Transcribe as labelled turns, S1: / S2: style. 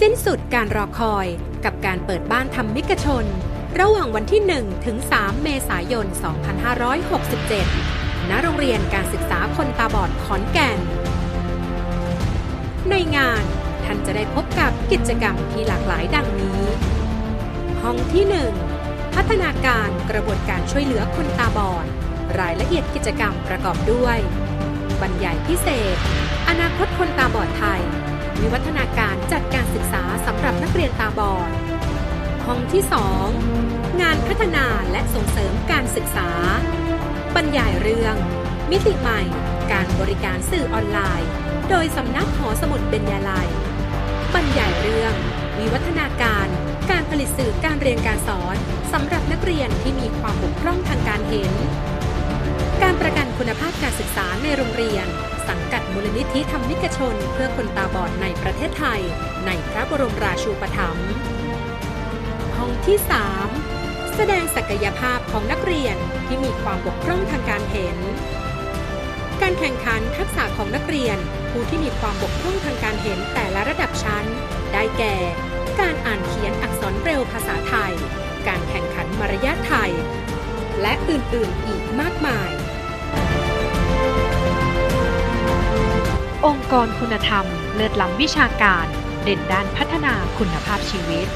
S1: สิ้นสุดการรอคอยกับการเปิดบ้านทำมิกชน ระหว่างวันที่ 1 ถึง 3 เมษายน 2567 ณ โรงเรียนการศึกษาคนตาบอดขอนแก่น ในงานท่านจะได้พบกับกิจกรรมที่หลากหลายดังนี้ ห้องที่ 1 พัฒนาการกระบวนการช่วยเหลือคนตาบอด รายละเอียดกิจกรรมประกอบด้วย บรรยายพิเศษ อนาคตคนตาบอดไทย วิวัฒนาการ ตาบอด ห้องที่ 2 งานพัฒนาและส่งเสริมการศึกษา บรรยายเรื่อง มิติใหม่ การบริการสื่อออนไลน์ โดยสำนักหอสมุดเบญญาลัย บรรยายเรื่อง วิวัฒนาการ การผลิตสื่อการเรียนการสอนสำหรับนักเรียนที่มีความบกพร่องทางการเห็น การประกันคุณภาพการศึกษาในโรงเรียน สังกัด มูลนิธิธรรมิกชน เพื่อคนตาบอดในประเทศไทย ในพระบรมราชูปถัมภ์ห้องที่ 3 แสดงศักยภาพของนักเรียนที่มีความบกพร่องทางการเห็น การแข่งขันทักษะของนักเรียนผู้ที่มีความบกพร่องทางการเห็นแต่ละระดับชั้น ได้แก่ การอ่านเขียนอักษรเบรลภาษาไทย การแข่งขันมารยาทไทย และอื่นๆอีกมากมาย
S2: องค์กรคุณธรรม เลิศล้ำวิชาการ เด่นด้านพัฒนาคุณภาพชีวิต